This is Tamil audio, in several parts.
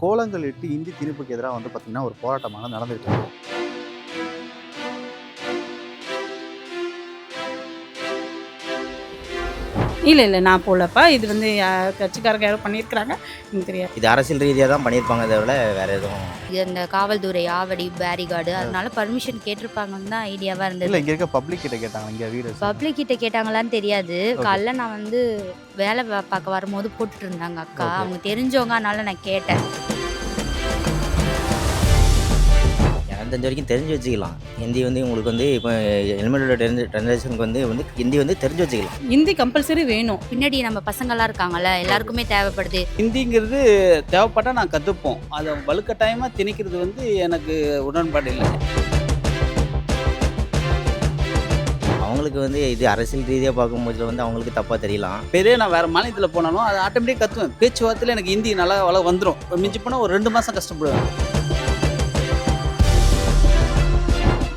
கோலங்கள் இட்டு இந்தி திணிப்புக்கு எதிராக வந்து பார்த்திங்கன்னா ஒரு போராட்டமாக நடந்துகிட்டு இருக்கு. இல்லை இல்லை நான் போகலப்பா இது வந்து கட்சிக்காரங்க யாரோ பண்ணியிருக்கிறாங்க. எனக்கு தெரியாது. இது அரசியல் ரீதியாக தான் பண்ணியிருப்பாங்க தவிர வேற எதுவும். இது அந்த காவல்துறை ஆவடி பேரிகார்டு அதனால பர்மிஷன் கேட்டிருப்பாங்கன்னு தான் ஐடியாவாக இல்லை இருந்தது இங்கே இருக்க பப்ளிக் கிட்ட கேட்டாங்க இங்கே வீடு பப்ளிக் கிட்ட கேட்டாங்களான்னு தெரியாது. காலைல நான் வந்து வேலை பார்க்க வரும்போது போட்டுட்டு இருந்தாங்க அக்கா. அவங்க தெரிஞ்சவங்க அதனால நான் கேட்டேன். தெரிஞ்ச வரைக்கும் தெரிஞ்சு வச்சுக்கலாம். ஹிந்தி வந்து உங்களுக்கு வந்து இப்போ ஹெல்மெட்டோட தெரிஞ்ச ஜென்ரேஷனுக்கு வந்து வந்து ஹிந்தி வந்து தெரிஞ்சு வச்சுக்கலாம். ஹிந்தி கம்பல்சரி வேணும். பின்னாடி நம்ம பசங்கள்லாம் இருக்காங்கல்ல எல்லாருக்குமே தேவைப்படுது. ஹிந்திங்கிறது தேவைப்பட்டால் நான் கற்றுப்போம் அதை வலுக்கட்டாயமாக திணிக்கிறது வந்து எனக்கு உடன்பாடு இல்லை. அவங்களுக்கு வந்து இது அரசியல் ரீதியாக பார்க்கும்போது வந்து அவங்களுக்கு தப்பாக தெரியலாம். பெரிய நான் வேறு மாநிலத்தில் போனாலும் அதை ஆட்டோமேட்டிக் கற்றுவேன் பேச்சுவார்த்தையில் எனக்கு ஹிந்தி நல்லா வள வந்துடும் மிஞ்சி போனால் ஒரு ரெண்டு மாதம் கஷ்டப்படுவேன்.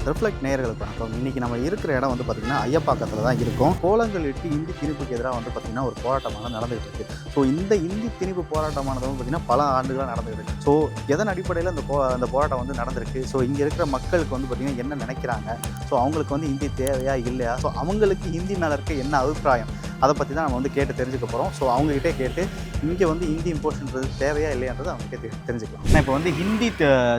ரிஃப்ளெக்ட் நேயர்களுக்கு வணக்கம். இன்னைக்கு நம்ம இருக்கிற இடம் வந்து பார்த்தீங்கன்னா ஐயப்பாக்கத்தில் தான் இருக்கும். கோலங்கள் இட்டு இந்தி திணிப்புக்கு எதிராக வந்து பார்த்தீங்கன்னா ஒரு போராட்டமாக நடந்துகிட்டு இருக்கு. ஸோ இந்த இந்தி திணிப்பு போராட்டமானது வந்து பார்த்தீங்கன்னா பல ஆண்டுகளாக நடந்துகிட்டு இருக்கு. ஸோ எதன் அடிப்படையில் அந்த போ அந்த போராட்டம் வந்து நடந்திருக்கு? ஸோ இங்கே இருக்கிற மக்களுக்கு வந்து பார்த்தீங்கன்னா என்ன நினைக்கிறாங்க? ஸோ அவங்களுக்கு வந்து ஹிந்தி தேவையா இல்லையா? ஸோ அவங்களுக்கு ஹிந்தி மேலே இருக்க என்ன அபிப்பிராயம்? அதை பற்றி தான் நம்ம வந்து கேட்டு தெரிஞ்சுக்க போகிறோம் ஸோ அவங்ககிட்டே கேட்டு இங்கே வந்து ஹிந்தி இம்போர்ட்ன்றது தேவையா இல்லையான்றது அவங்க கிட்டே தெரிஞ்சுக்கலாம். நான் இப்போ வந்து ஹிந்தி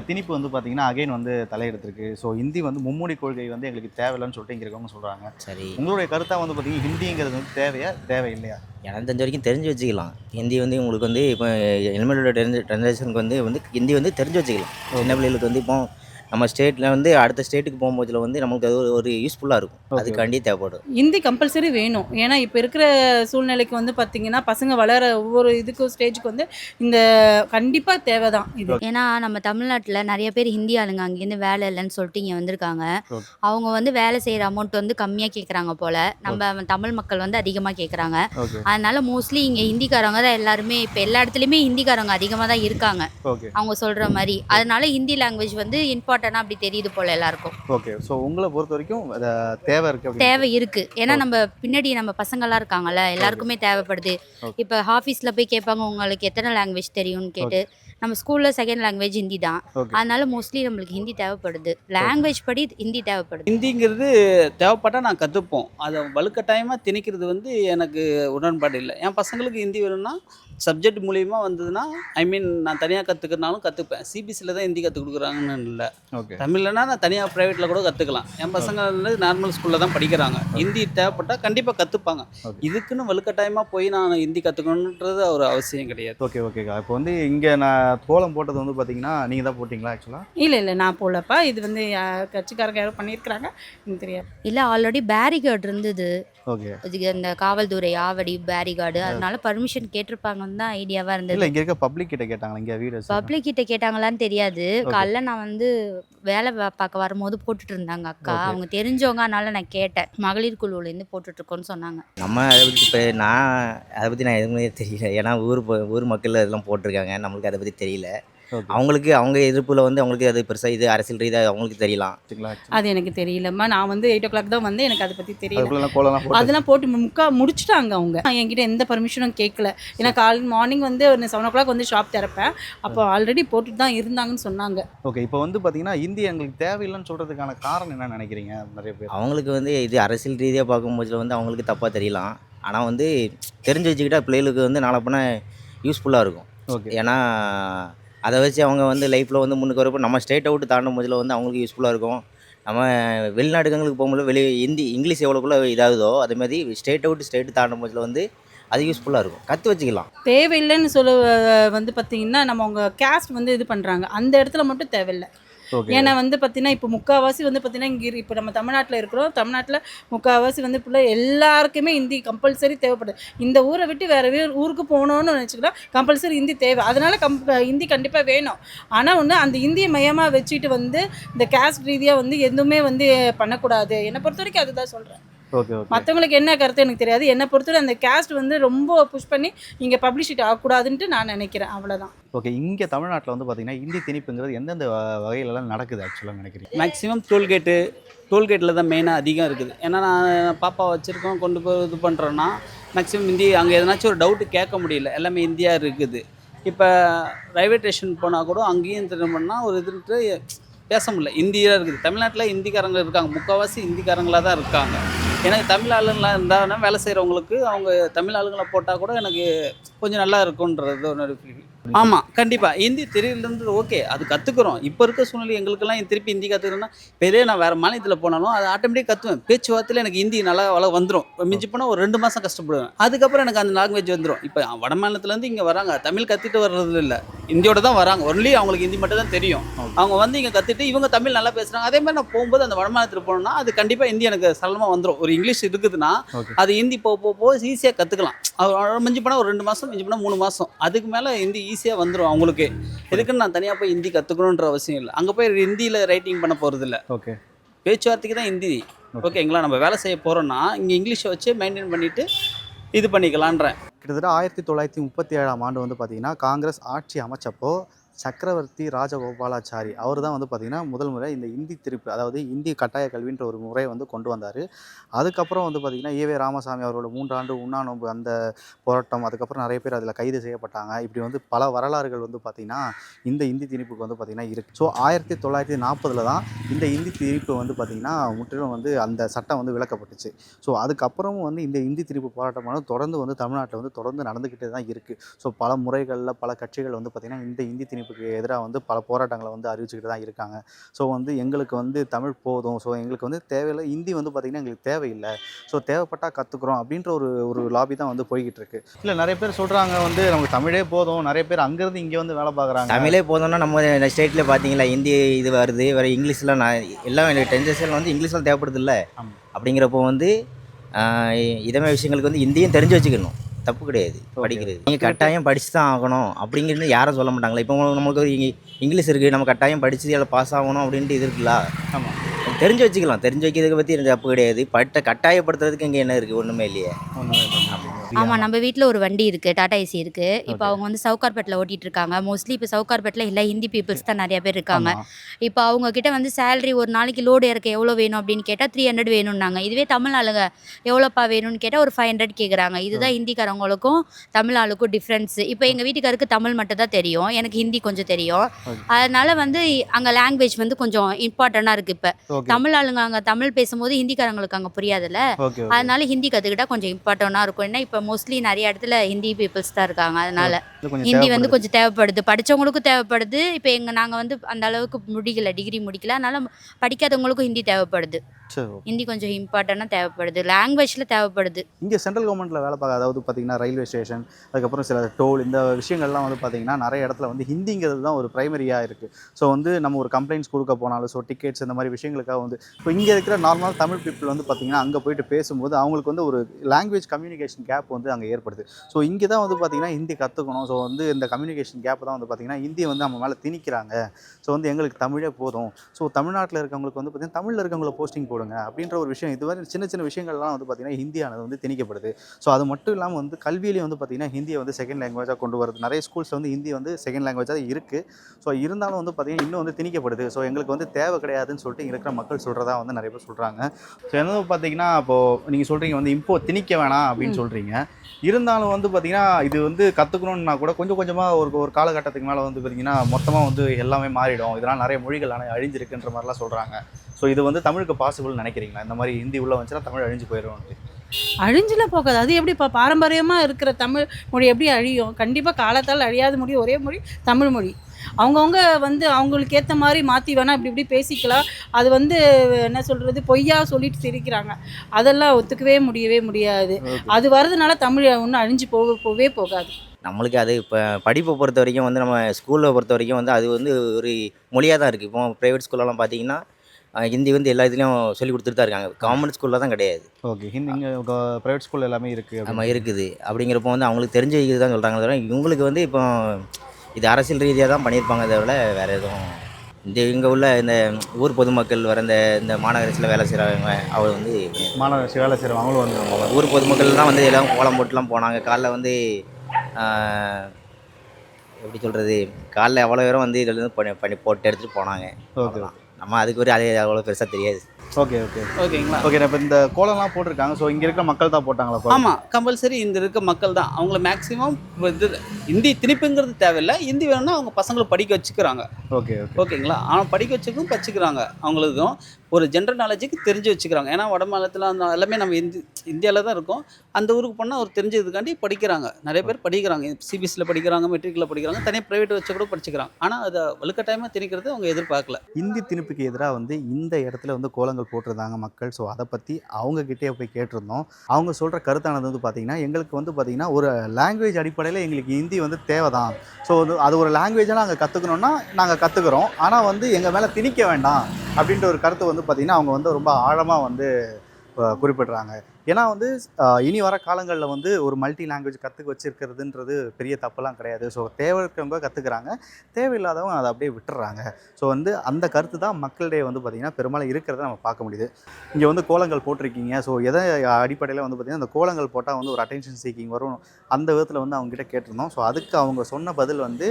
திணிப்பு வந்து பார்த்தீங்கன்னா அகைன் வந்து தலையெடுத்திருக்கு. ஸோ ஹிந்தி வந்து மும்மொழி கொள்கை வந்து எங்களுக்கு தேவையில்லைன்னு சொல்லிட்டு இங்கே இருக்கவங்க சொல்கிறாங்க சரி. உங்களுடைய கருத்தாக வந்து பார்த்தீங்கன்னா ஹிந்திங்கிறது வந்து தேவையா தேவை இல்லையா எனக்கு தெரிஞ்ச வரைக்கும் தெரிஞ்சு வச்சுக்கலாம். ஹிந்தி வந்து உங்களுக்கு வந்து இப்போ ஹெல்மெட்டோட தெரிஞ்ச ஜென்ரேஷனுக்கு வந்து வந்து ஹிந்தி வந்து தெரிஞ்சு வச்சுக்கலாம். சின்ன பிள்ளைகளுக்கு வந்து இப்போ நம்ம ஸ்டேட்டில் வந்து அடுத்த ஸ்டேட்டுக்கு போகும்போதுல வந்து நமக்கு அது ஒரு- யூஸ்ஃபுல்லாக இருக்கும். அதுக்காண்டி தேவைப்படும். ஹிந்தி கம்பல்சரி வேணும். ஏன்னா இப்போ இருக்கிற சூழ்நிலைக்கு வந்து பார்த்தீங்கன்னா பசங்க வளர ஒவ்வொரு இதுக்கும் ஸ்டேஜுக்கு வந்து இந்த கண்டிப்பாக தேவை தான் இது ஏன்னா நம்ம தமிழ்நாட்டில் நிறைய பேர் ஹிந்தி ஆளுங்க அங்கேருந்து வேலை இல்லைன்னு சொல்லிட்டு இங்கே வந்திருக்காங்க. அவங்க வந்து வேலை செய்கிற அமௌண்ட் வந்து கம்மியாக கேட்குறாங்க போல. நம்ம தமிழ் மக்கள் வந்து அதிகமாக கேட்குறாங்க அதனால மோஸ்ட்லி இங்கே ஹிந்திக்காரங்க தான் எல்லாருமே இப்போ எல்லா இடத்துலையுமே ஹிந்திக்காரங்க அதிகமாக தான் இருக்காங்க. அவங்க சொல்கிற மாதிரி. அதனால ஹிந்தி லாங்குவேஜ் வந்து இம்பார்ட்டண்டாக அப்படி தெரியுது போல எல்லாருக்கும். ஓகே ஸோ உங்களை பொறுத்த வரைக்கும் தேவை அப்படின்னு தேவை இருக்கு. ஏன்னா நம்ம பின்னாடி நம்ம பசங்கள்லாம் இருக்காங்கல்ல எல்லாருக்குமே தேவைப்படுது. இப்போ ஆஃபீஸில் போய் கேட்பாங்க உங்களுக்கு எத்தனை லாங்குவேஜ் தெரியும்னு கேட்டு. நம்ம ஸ்கூலில் செகண்ட் லாங்குவேஜ் ஹிந்தி தான். அதனால மோஸ்ட்லி நம்மளுக்கு ஹிந்தி தேவைப்படுது. லாங்குவேஜ் படி ஹிந்தி தேவைப்படுது. ஹிந்திங்கிறது தேவைப்பட்டால் நான் கற்றுப்போம் அதை வலுக்கட்டாயமாக திணிக்கிறது வந்து எனக்கு உடன்பாடு இல்லை. என் பசங்களுக்கு ஹிந்தி வேணும்னா சப்ஜெக்ட் மூலியமா வந்ததுன்னா ஐ மீன் நான் தனியாக கற்றுக்கிறனாலும் கற்றுப்பேன் சிபிஎஸ்சியில் தான் ஹிந்தி கற்றுக் கொடுக்குறாங்கன்னு இல்லை. ஓகே தமிழ்லனா நான் தனியாக ப்ரைவேட்டில் கூட கற்றுக்கலாம் என் பசங்க வந்து நார்மல் ஸ்கூலில் தான் படிக்கிறாங்க. ஹிந்தி தேவைப்பட்டால் கண்டிப்பாக கற்றுப்பாங்க. இதுக்குன்னு வலுக்கட்டாயமாக போய் நான் ஹிந்தி கற்றுக்கணுன்றது ஒரு அவசியம் கிடையாது. ஓகே ஓகேக்கா இப்போ வந்து இங்கே நான் கோலம் போட்டது வந்து பார்த்தீங்கன்னா நீங்கள் தான் போட்டிங்களா ஆக்சுவலாக இல்லை இல்லை. நான் போகலப்பா இது வந்து கட்சிக்காரங்க யாரோ பண்ணியிருக்கிறாங்க. எனக்கு தெரியாது. இல்லை ஆல்ரெடி பேரிகார்டு இருந்தது. அந்த காவல்துறை ஆவடி பேரிகார்டு அதனால பர்மிஷன் கேட்டிருப்பாங்கன்னு தான் ஐடியாவாக இருந்தது. இல்லை இங்கே இருக்க பப்ளிக் கிட்ட கேட்டாங்களா? இங்கே வீடு. பப்ளிக் கிட்ட கேட்டாங்களான்னு தெரியாது. காலைல நான் வந்து வேலை பார்க்க வரும்போது போட்டுட்டு இருந்தாங்க அக்கா. அவங்க தெரிஞ்சவங்க அதனால நான் கேட்டேன். மகளிர் குழுவிலேருந்து போட்டுட்டு இருக்கோன்னு சொன்னாங்க. நம்ம அதை பற்றி இப்போ நான் அதை பற்றி நான் எதுவுமே தெரியல. ஏன்னா ஊர் ப- ஊர் மக்கள் அதெல்லாம் போட்டிருக்காங்க. நம்மளுக்கு அதை பற்றி தெரியல. அவங்களுக்கு அவங்க எதிர்ப்பில் வந்து அவங்களுக்கு அது பெருசாக இது அரசியல் ரீதியாக அவங்களுக்கு தெரியலாம். அது எனக்கு தெரியலம்மா. நான் வந்து எயிட் ஓ கிளாக் தான் வந்து எனக்கு அதை பற்றி தெரியல. அதெல்லாம் போட்டு முக்கா முடிச்சிட்டாங்க அவங்க. என்கிட்ட எந்த பர்மிஷனும் கேட்கல ஏன்னா கால் மார்னிங் வந்து ஒரு செவன் ஓ கிளாக் வந்து ஷாப் திறப்பேன். அப்போ ஆல்ரெடி போட்டுட்டு தான் இருந்தாங்கன்னு சொன்னாங்க. ஓகே இப்போ வந்து பார்த்தீங்கன்னா இந்தி எங்களுக்கு தேவையில்லைன்னு சொல்கிறதுக்கான காரணம் என்ன நினைக்கிறீங்க? நிறைய பேர். அவங்களுக்கு வந்து இது அரசியல் ரீதியாக பார்க்கும்போது வந்து அவங்களுக்கு தப்பாக தெரியலாம். ஆனால் வந்து தெரிஞ்சு வச்சுக்கிட்டா பிள்ளைகளுக்கு வந்து நாளை பண்ண யூஸ்ஃபுல்லாக இருக்கும். ஓகே ஏன்னா அதை வச்சு அவங்க வந்து லைஃப்பில் வந்து முன்னுக்கு வரப்போ நம்ம ஸ்டேட்டை விட்டு தாண்டும் போதில் வந்து அவங்களுக்கு யூஸ்ஃபுல்லாக இருக்கும். நம்ம வெளிநாடுகளுக்கு போகும்போது வெளி ஹிந்தி இங்கிலீஷ் எவ்வளோக்குள்ள இதாகுதோ அதே மாதிரி ஸ்டேட்டை விட்டு ஸ்டேட்டு தாண்டும் போதில் வந்து அது யூஸ்ஃபுல்லாக இருக்கும். கற்று வச்சுக்கலாம். தேவையில்லைன்னு சொல்ல வந்து பார்த்திங்கன்னா நம்ம அவங்க கேஸ்ட் வந்து இது பண்ணுறாங்க அந்த இடத்துல மட்டும் தேவையில்லை. ஏன்னா வந்து பார்த்தீங்கன்னா இப்போ முக்கால்வாசி வந்து பார்த்தீங்கன்னா இங்கே இப்போ நம்ம தமிழ்நாட்டில் இருக்கிறோம். தமிழ்நாட்டில் முக்கால்வாசி வந்து பிள்ளை எல்லாருக்குமே ஹிந்தி கம்பல்சரி தேவைப்படுது. இந்த ஊரை விட்டு வேறு ஊருக்கு போகணும்னு நினச்சிக்கலாம் கம்பல்சரி ஹிந்தி தேவை. அதனால கம் ஹிந்தி கண்டிப்பாக வேணும். ஆனால் ஒன்று அந்த ஹிந்தியை மையமாக வச்சுட்டு வந்து இந்த கேஸ்ட் ரீதியாக வந்து எதுவுமே வந்து பண்ணக்கூடாது. என்னை பொறுத்த வரைக்கும் அதுதான் சொல்கிறேன் மற்றவங்களுக்கு என்ன கருத்து எனக்கு தெரியாது. என்னை பொறுத்தவரை அந்த கேஸ்ட் வந்து ரொம்ப புஷ் பண்ணி இங்கே பப்ளிசிட்டி ஆகக்கூடாதுன்ட்டு நான் நினைக்கிறேன். அவ்வளோதான் ஓகே இங்கே தமிழ்நாட்டில் வந்து பார்த்தீங்கன்னா இந்தி திணிப்புங்கிறது எந்தெந்த வகையிலலாம் நடக்குது ஆக்சுவலாக நினைக்கிறீங்க? மேக்ஸிமம் டோல்கேட்டு டோல்கேட்டில் தான் மெயினாக அதிகம் இருக்குது. ஏன்னா நான் பாப்பா வச்சுருக்கோம் கொண்டு போய் இது பண்ணுறோன்னா மேக்ஸிமம் ஹிந்தி அங்கே எதனாச்சும் ஒரு டவுட்டு கேட்க முடியல. எல்லாமே இந்தியா இருக்குது. இப்போ ரயில்வே ஸ்டேஷன் போனால் கூட அங்கேயும் திரும்பினா ஒரு இதுன்ட்டு பேச முடியல. இந்தியாக இருக்குது. தமிழ்நாட்டில் ஹிந்திக்காரங்க இருக்காங்க. முக்கால்வாசி ஹிந்திக்காரங்களாக தான் இருக்காங்க. எனக்கு தமிழ் ஆளுங்களாக இருந்தாங்கன்னா வேலை செய்கிறவங்களுக்கு அவங்க தமிழ் ஆளுங்களை போட்டால் கூட எனக்கு கொஞ்சம் நல்லா இருக்குன்றது ஒரு ஃபீல் ஆமாம் கண்டிப்பாக ஹிந்தி தெரியலன்றது ஓகே அது கற்றுக்குறோம் இப்போ இருக்க சூழ்நிலை எங்களுக்கெல்லாம் திருப்பி ஹிந்தி கற்றுக்கணும்னா பெரிய நான் வேறு மாநிலத்தில் போனாலும் அது ஆட்டோமேட்டிக் கற்றுவேன் பேச்சுவார்த்தையில் எனக்கு ஹிந்தி நல்லா வள வந்துடும் மிஞ்சி போனால் ஒரு ரெண்டு மாதம் கஷ்டப்படுவேன். அதுக்கப்புறம் எனக்கு அந்த லாங்குவேஜ் வந்துடும் இப்போ வட மாநிலத்துலேருந்து இங்கே வராங்க. தமிழ் கற்றுட்டு வர்றது இல்லை. ஹிந்தியோட தான் வராங்க. ஒன்லி அவங்களுக்கு ஹிந்தி மட்டும் தான் தெரியும். அவங்க வந்து இங்கே கற்றுட்டு இவங்க தமிழ் நல்லா பேசுகிறாங்க அதே மாதிரி நான் போகும்போது அந்த வட மாநிலத்தில் போனோம்னா அது கண்டிப்பாக ஹிந்தி எனக்கு சரளமாக வந்துடும் ஒரு இங்கிலீஷ் இருக்குதுன்னா அது ஹிந்தி போக போக போக ஈஸியாக கற்றுக்கலாம் அது மிஞ்சி போனால் ஒரு ரெண்டு மாதம் மிஞ்சி போனால் மூணு மாதம் அதுக்கு மேலே ஹிந்தி ஈஸியாக வந்துடும் அவங்களுக்கு. எதுக்குன்னு நான் தனியாக போய் ஹிந்தி கற்றுக்கணுன்ற அவசியம் இல்லை. அங்கே போய் ஹிந்தியில் ரைட்டிங் பண்ண போகிறது இல்லை ஓகே பேச்சுவார்த்தைக்கு தான் ஹிந்தி. ஓகேங்களா நம்ம வேலை செய்ய போகிறோன்னா இங்கே இங்கிலீஷை வச்சு மெயின்டைன் பண்ணிவிட்டு இது பண்ணிக்கலான்றேன் கிட்டத்தட்ட ஆயிரத்தி தொள்ளாயிரத்தி முப்பத்தி ஏழாம் ஆண்டு வந்து பார்த்தீங்கன்னா காங்கிரஸ் ஆட்சி அமைச்சப்போ சக்கரவர்த்தி ராஜகோபாலாச்சாரி அவர் தான் வந்து பார்த்திங்கன்னா முதல் முறை இந்த இந்தி திருப்பு அதாவது இந்தி கட்டாய கல்வின்ற ஒரு முறையை வந்து கொண்டு வந்தார். அதுக்கப்புறம் வந்து பார்த்திங்கன்னா ஈவே ராமசாமி அவரோட மூன்றாண்டு உண்ணாநோம்பு அந்த போராட்டம் அதுக்கப்புறம் நிறைய பேர் அதில் கைது செய்யப்பட்டாங்க. இப்படி வந்து பல வரலாறுகள் வந்து பார்த்திங்கன்னா இந்த இந்தி திணிப்புக்கு வந்து பார்த்திங்கன்னா இருக்குது ஸோ ஆயிரத்தி தொள்ளாயிரத்தி நாற்பதில் தான் இந்த இந்தி திணிப்பு வந்து பார்த்திங்கன்னா முற்றிலும் வந்து அந்த சட்டம் வந்து விலக்கப்பட்டுச்சு. ஸோ அதுக்கப்புறமும் வந்து இந்த இந்தி திணிப்பு போராட்டமானது தொடர்ந்து வந்து தமிழ்நாட்டில் வந்து தொடர்ந்து நடந்துக்கிட்டே தான் இருக்குது ஸோ பல முறைகளில் பல கட்சிகள் வந்து பார்த்திங்கன்னா இந்த இந்தி திணிப்புக்கு எதிராக வந்து பல போராட்டங்களை வந்து அறிவிச்சுக்கிட்டு தான் இருக்காங்க. ஸோ வந்து எங்களுக்கு வந்து தமிழ் போதும். ஸோ எங்களுக்கு வந்து தேவையில்லை. ஹிந்தி வந்து பார்த்திங்கன்னா எங்களுக்கு தேவையில்லை. ஸோ தேவைப்பட்டால் கற்றுக்குறோம் அப்படின்ற ஒரு ஒரு லாபி தான் வந்து போய்கிட்டு இருக்கு இல்லை நிறைய பேர் சொல்கிறாங்க வந்து நமக்கு தமிழே போதும். நிறைய பேர் அங்கேருந்து இங்கே வந்து வேலை பார்க்குறாங்க தமிழே போதும்னா நம்ம ஸ்டேட்டில் பார்த்தீங்களா ஹிந்தி இது வருது வேறு இங்கிலீஷ்லாம் நான் எல்லாம் எனக்கு டென்சேஷன் வந்து இங்கிலீஷ்லாம் தேவைப்படுது இல்லை. அப்படிங்கிறப்போ வந்து இதமே விஷயங்களுக்கு வந்து ஹிந்தியும் தெரிஞ்சு வச்சுக்கணும். தப்பு கிடையாது படிக்கிறது. நீங்கள் கட்டாயம் படிச்சு தான் ஆகணும். அப்படிங்கிறது யாரும் சொல்ல மாட்டாங்களா? இப்போ நமக்கு ஒரு இங்கி- இங்கிலீஷ் இருக்குது நம்ம கட்டாயம் படிச்சு அதில் பாஸ் ஆகணும் அப்படின்ட்டு இது இருக்குல்ல? ஆமாம் தெரிஞ்சு வச்சுக்கலாம். தெரிஞ்சு வைக்கிறதுக்கு பற்றி எனக்கு தப்பு கிடையாது. பட்ட கட்டாயப்படுத்துறதுக்கு இங்கே என்ன இருக்குது ஒன்றுமே இல்லையே. ஆமாம் நம்ம வீட்டில் ஒரு வண்டி இருக்குது டாடா ஏசி இருக்குது இப்போ அவங்க வந்து சவுகார்பேட்டில் ஓட்டிட்டு இருக்காங்க மோஸ்ட்லி இப்போ சவுகார்பேட்டில் இல்லை ஹிந்தி பீப்புள்ஸ் தான் நிறைய பேர் இருக்காங்க. இப்போ அவங்க கிட்ட வந்து சேலரி ஒரு நாளைக்கு லோடு இறக்க எவ்வளோ வேணும் அப்படின்னு கேட்டால் த்ரீ ஹண்ட்ரட் வேணும்னாங்க. இதுவே தமிழ் ஆளுங்க எவ்வளோப்பா வேணும்னு கேட்டால் ஒரு ஃபைவ் ஹண்ட்ரட் கேட்குறாங்க இதுதான் ஹிந்திக்காரவங்களுக்கும் தமிழ் ஆளுக்கும் டிஃப்ரென்ஸ் இப்போ எங்கள் வீட்டுக்காருக்கு தமிழ் மட்டும் தான் தெரியும். எனக்கு ஹிந்தி கொஞ்சம் தெரியும். அதனால வந்து அங்கே லாங்குவேஜ் வந்து கொஞ்சம் இம்பார்ட்டண்ட்டாக இருக்குது இப்போ. தமிழ் ஆளுங்க அங்கே தமிழ் பேசும்போது ஹிந்திக்காரங்களுக்கு அங்கே புரியாதுல்ல. அதனால ஹிந்தி கற்றுக்கிட்டா கொஞ்சம் இம்பார்ட்டண்ட்டாக இருக்கும். ஏன்னா இப்போ மோஸ்ட்லி நிறைய இடத்துல ஹிந்தி பீப்புள்ஸ் தான் இருக்காங்க அதனால. ஹிந்தி வந்து. கொஞ்சம் தேவைப்படுது. படிச்சவங்களுக்கும் தேவைப்படுது. இப்போ எங்கள் நாங்கள் வந்து அந்த அளவுக்கு முடிக்கல டிகிரி முடிக்கல. அதனால படிக்காதவங்களுக்கும் ஹிந்தி தேவைப்படுது. ஹிந்தி கொஞ்சம் இம்பார்ட்டண்ட்டாக தேவைப்படுது. லாங்குவேஜில் தேவைப்படுது. இங்கே சென்ட்ரல் கவர்மெண்ட்டில் வேலை பார்க்க அதாவது பார்த்தீங்கன்னா ரயில்வே ஸ்டேஷன் அதுக்கப்புறம் சில டோல் இந்த விஷயங்கள்லாம் வந்து பார்த்தீங்கன்னா நிறைய இடத்துல வந்து ஹிந்திங்கிறது தான் ஒரு ப்ரைமரியாக இருக்குது ஸோ வந்து நம்ம ஒரு கம்ப்ளைண்ட்ஸ் கொடுக்க போனாலும் ஸோ டிக்கெட்ஸ் இந்த மாதிரி விஷயங்களுக்காக வந்து இப்போ இங்கே இருக்கிற நார்மல் தமிழ் பீப்புள் வந்து பார்த்தீங்கன்னா அங்கே போயிட்டு பேசும்போது அவங்களுக்கு வந்து ஒரு லாங்குவேஜ் கம்யூனிகேஷன் கேப் வந்து அங்கே ஏற்படுது. ஸோ இங்கே தான் வந்து பார்த்தீங்கன்னா ஹிந்தி கற்றுக்கணும் ஸோ வந்து இந்த கம்யூனிகேஷன் கேப் தான் வந்து பார்த்தீங்கன்னா ஹிந்தியை வந்து நம்ம மேலே திணிக்கிறாங்க. ஸோ வந்து எங்களுக்கு தமிழே போதும். ஸோ தமிழ்நாட்டில் இருக்கவங்களுக்கு வந்து பார்த்தீங்கன்னா தமிழில் இருக்கவங்கள போஸ்டிங் போடுங்க அப்படின்ற ஒரு விஷயம். இது மாதிரி சின்ன சின்ன விஷயங்கள்லாம் வந்து பார்த்தீங்கன்னா ஹிந்தியானது வந்து திணிக்கப்படுது. ஸோ அது மட்டும் இல்லாமல் வந்து கல்வியிலையும் வந்து பார்த்தீங்கன்னா ஹிந்தியை வந்து செகண்ட் லாங்குவேஜாக கொண்டு வருது. நிறைய ஸ்கூல்ஸ் வந்து ஹிந்தி வந்து செகண்ட் லாங்குவேஜாக இருக்குது ஸோ இருந்தாலும் வந்து பார்த்தீங்கன்னா இன்னும் வந்து திணிக்கப்படுது. ஸோ எங்களுக்கு வந்து தேவை கிடையாதுன்னு சொல்லிட்டு இருக்கிற மக்கள் சொல்கிறதா வந்து நிறைய பேர் சொல்கிறாங்க ஸோ என்னது பார்த்தீங்கன்னா இப்போது நீங்கள் சொல்கிறீங்க வந்து இப்போ திணிக்க வேணாம் அப்படின்னு சொல்கிறீங்க இருந்தாலும் வந்து பார்த்தீங்கன்னா இது வந்து கற்றுக்கணுன்னா கூட கொஞ்சம் கொஞ்சமாக ஒரு ஒரு காலகட்டத்துக்கு மேலே வந்து பார்த்தீங்கன்னா மொத்தமாக வந்து எல்லாமே மாறிடும். இதெல்லாம் நிறைய மொழிகள் ஆனால் அழிஞ்சிருக்குன்ற மாதிரிலாம் சொல்கிறாங்க ஸோ இது வந்து தமிழுக்கு பாசிபிள் நினைக்கிறீங்களா? இந்த மாதிரி ஹிந்தி உள்ள வந்துச்சுன்னா தமிழ் அழிஞ்சு போயிடும் அழிஞ்சுலாம் போகாது. அது எப்படி இப்போ பாரம்பரியமாக இருக்கிற தமிழ் மொழி எப்படி அழியும்? கண்டிப்பாக காலத்தால் அழியாத மொழி ஒரே மொழி தமிழ் மொழி. அவங்கவுங்க வந்து அவங்களுக்கு ஏற்ற மாதிரி மாற்றி வேணால் இப்படி இப்படி பேசிக்கலாம். அது வந்து என்ன சொல்கிறது பொய்யா சொல்லிட்டு சிரிக்கிறாங்க. அதெல்லாம் ஒத்துக்கவே முடியவே முடியாது. அது வர்றதுனால தமிழ் ஒன்றும் அழிஞ்சு போக போகவே போகாது. நம்மளுக்கு அது இப்போ படிப்பை பொறுத்த வரைக்கும் வந்து நம்ம ஸ்கூலில் பொறுத்த வரைக்கும் வந்து அது வந்து ஒரு மொழியாக தான் இருக்குது இப்போ ப்ரைவேட் ஸ்கூல்லலாம் பார்த்தீங்கன்னா ஹிந்தி வந்து எல்லா இதுலேயும் சொல்லி கொடுத்துட்டு தான் இருக்காங்க கவர்மெண்ட் ஸ்கூலில் தான் கிடையாது. ஓகே ஹிந்தி இங்கே ப்ரைவேட் ஸ்கூல் எல்லாமே இருக்குது நம்ம இருக்குது. அப்படிங்கிறப்போ வந்து அவங்களுக்கு தெரிஞ்ச இது தான் சொல்கிறாங்க தவிர இவங்களுக்கு வந்து இப்போ இது அரசியல் ரீதியாக தான் பண்ணியிருப்பாங்க தவிர வேறு எதுவும் இந்த இங்கே உள்ள இந்த ஊர் பொதுமக்கள் வர இந்த இந்த மாநகராட்சியில் வேலை செய்கிறவங்க அவர் வந்து மாணவர் வேலை செய்கிறவங்க அவங்களும் வந்து ஊர் பொதுமக்கள் தான் வந்து எல்லாம் கோலம் போட்டுலாம் போனாங்க. காலைல வந்து எப்படி சொல்கிறது காலைல எவ்வளோ பேரும் வந்து இதில் இருந்து பண்ணி பண்ணி போட்டு எடுத்துகிட்டு போனாங்க. ஓகே நம்ம அதுக்கு ஒரு அது அவ்வளோ பெருசாக தெரியாது. ஓகே ஓகே ஓகேங்களா ஓகே இப்போ இந்த கோலம்லாம் போட்டிருக்காங்க. ஸோ இங்கே இருக்கிற மக்கள் தான் போட்டாங்களா? ஆமாம் கம்பல்சரி இந்த இருக்க மக்கள் தான். அவங்கள மேக்ஸிமம் இது ஹிந்தி திணிப்புங்கிறது தேவையில்லை. ஹிந்தி வேணும்னா அவங்க பசங்களை படிக்க வச்சுக்கிறாங்க. ஓகே ஓகே ஓகேங்களா ஆனால் படிக்க வச்சுக்கும் வச்சுக்கிறாங்க அவங்களுக்கும் ஒரு ஜென்ரல் நாலேஜுக்கு தெரிஞ்சு வச்சுக்கிறாங்க. ஏன்னா வட மாநிலத்தில் அந்த எல்லாமே நம்ம இந்தி இந்தியாவில் தான் இருக்கோம். அந்த ஊருக்கு போனால் ஒரு தெரிஞ்சதுக்காண்டி படிக்கிறாங்க. நிறைய பேர் படிக்கிறாங்க. சிபிஎஸ்சியில் படிக்கிறாங்க மெட்ரிக்கில் படிக்கிறாங்க. தனியாக ப்ரைவேட் வச்சு கூட படிச்சுக்கிறாங்க. ஆனால் அதை வலுக்கட்டாயமாக திணிக்கிறது அவங்க எதிர்பார்க்கல. இந்தி திணிப்புக்கு எதிராக வந்து இந்த இடத்துல வந்து கோலங்கள் போட்டிருந்தாங்க மக்கள். ஸோ அதை பற்றி அவங்க கிட்டே போய் கேட்டிருந்தோம். அவங்க சொல்கிற கருத்தானது வந்து பார்த்திங்கன்னா எங்களுக்கு வந்து பார்த்திங்கன்னா ஒரு லாங்குவேஜ் அடிப்படையில் எங்களுக்கு ஹிந்தி வந்து தேவை தான் ஸோ வந்து அது ஒரு லாங்குவேஜாக நாங்கள் கற்றுக்கணுன்னா நாங்கள் கற்றுக்குறோம் ஆனால் வந்து எங்கள் மேலே திணிக்க வேண்டாம் அப்படின்ற ஒரு கருத்து வந்து பார்த்திங்கன்னா அவங்க வந்து ரொம்ப ஆழமாக வந்து குறிப்பிடுறாங்க. ஏன்னா வந்து இனி வர காலங்களில் வந்து ஒரு மல்டி லாங்குவேஜ் கற்றுக்க வச்சுருக்கிறதுன்றது பெரிய தப்பெல்லாம் கிடையாது. ஸோ தேவை இருக்கிறவங்க கற்றுக்குறாங்க தேவையில்லாதவங்க அதை அப்படியே விட்டுறாங்க. ஸோ வந்து அந்த கருத்து தான் மக்களிடையே வந்து பார்த்திங்கன்னா பெரும்பாலும் இருக்கிறத நம்ம பார்க்க முடியுது. இங்கே வந்து கோலங்கள் போட்டிருக்கீங்க. ஸோ எதை அடிப்படையில் வந்து பார்த்திங்கன்னா அந்த கோலங்கள் போட்டால் வந்து ஒரு அட்டென்ஷன் சீக்கிங் வரும். அந்த விதத்தில் வந்து அவங்க கிட்ட கேட்டிருந்தோம். ஸோ அதுக்கு அவங்க சொன்ன பதில் வந்து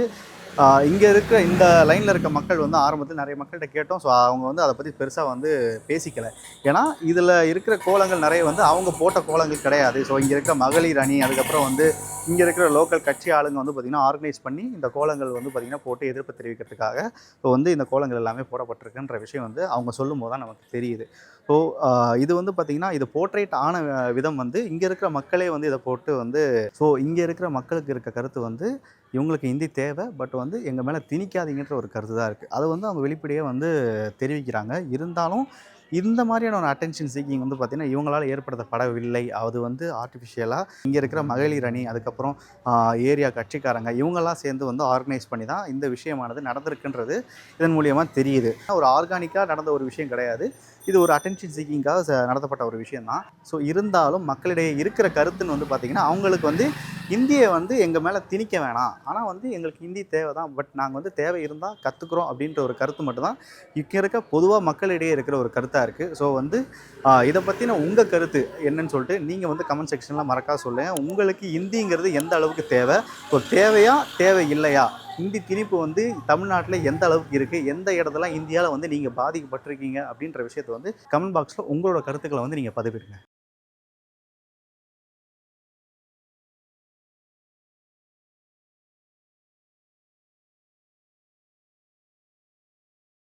இங்கே இருக்க இந்த லைனில் இருக்க மக்கள் வந்து ஆரம்பத்தில் நிறைய மக்கள்கிட்ட கேட்டோம். ஸோ அவங்க வந்து அதை பற்றி பெருசாக வந்து பேசிக்கலை. ஏன்னா இதில் இருக்கிற கோலங்கள் நிறைய வந்து அவங்க அவங்க போட்ட கோலங்கள் கிடையாது. ஸோ இங்கே இருக்க மகளிர் அணி அதுக்கப்புறம் வந்து இங்கே இருக்கிற லோக்கல் கட்சி ஆளுங்க வந்து பார்த்திங்கன்னா ஆர்கனைஸ் பண்ணி இந்த கோலங்கள் வந்து பார்த்திங்கன்னா போட்டு எதிர்ப்பு தெரிவிக்கிறதுக்காக ஸோ வந்து இந்த கோலங்கள் எல்லாமே போடப்பட்டிருக்குன்ற விஷயம் வந்து அவங்க சொல்லும் போது தான் நமக்கு தெரியுது. ஸோ இது வந்து பார்த்திங்கன்னா இது போர்ட்ரேட் ஆன விதம் வந்து இங்கே இருக்கிற மக்களே வந்து இதை போட்டு வந்து ஸோ இங்கே இருக்கிற மக்களுக்கு இருக்க கருத்து வந்து இவங்களுக்கு ஹிந்தி தேவை பட் வந்து எங்கள் மேலே திணிக்காதீங்கன்ற ஒரு கருத்து தான் இருக்குது அதை வந்து அவங்க வெளிப்படையாக வந்து தெரிவிக்கிறாங்க. இருந்தாலும் இந்த மாதிரியான ஒரு அட்டென்ஷன் சீக்கிங் வந்து பார்த்திங்கன்னா இவங்களால் ஏற்படுத்தப்படவில்லை. அது வந்து ஆர்டிஃபிஷியலாக இங்கே இருக்கிற மகளிர் அணி அதுக்கப்புறம் ஏரியா கட்சிக்காரங்க இவங்கெல்லாம் சேர்ந்து வந்து ஆர்கனைஸ் பண்ணி தான் இந்த விஷயமானது நடந்திருக்குன்றது இதன் மூலியமாக தெரியுது. ஒரு ஆர்கானிக்காக நடந்த ஒரு விஷயம் கிடையாது. இது ஒரு அட்டென்ஷன் சீக்கிங்காக நடத்தப்பட்ட ஒரு விஷயம் தான் ஸோ இருந்தாலும் மக்களிடையே இருக்கிற கருத்துன்னு வந்து பார்த்திங்கன்னா அவங்களுக்கு வந்து இந்தியை வந்து எங்கள் மேலே திணிக்க வேணாம். ஆனால் வந்து எங்களுக்கு ஹிந்தி தேவை தான் பட் நாங்கள் வந்து தேவை இருந்தால் கற்றுக்குறோம் அப்படின்ற ஒரு கருத்து மட்டும்தான். இங்கே இருக்க பொதுவாக மக்களிடையே இருக்கிற ஒரு கருத்தாக இருக்குது ஸோ வந்து இதை பற்றின உங்கள் கருத்து என்னன்னு சொல்லிட்டு நீங்கள் வந்து கமெண்ட் செக்ஷனில் மறக்கா சொல்லுங்கள் உங்களுக்கு ஹிந்திங்கிறது எந்த அளவுக்கு தேவை? ஸோ தேவையா தேவை இல்லையா? ஹிந்தி திணிப்பு வந்து தமிழ்நாட்டில் எந்த அளவுக்கு இருக்குது எந்த இடத்துல இந்தியாவில் வந்து நீங்கள் பாதிக்கப்பட்டிருக்கீங்க? அப்படின்ற விஷயத்தை வந்து கமெண்ட் பாக்ஸில் உங்களோட கருத்துக்களை வந்து நீங்கள் பதிவிடுங்க.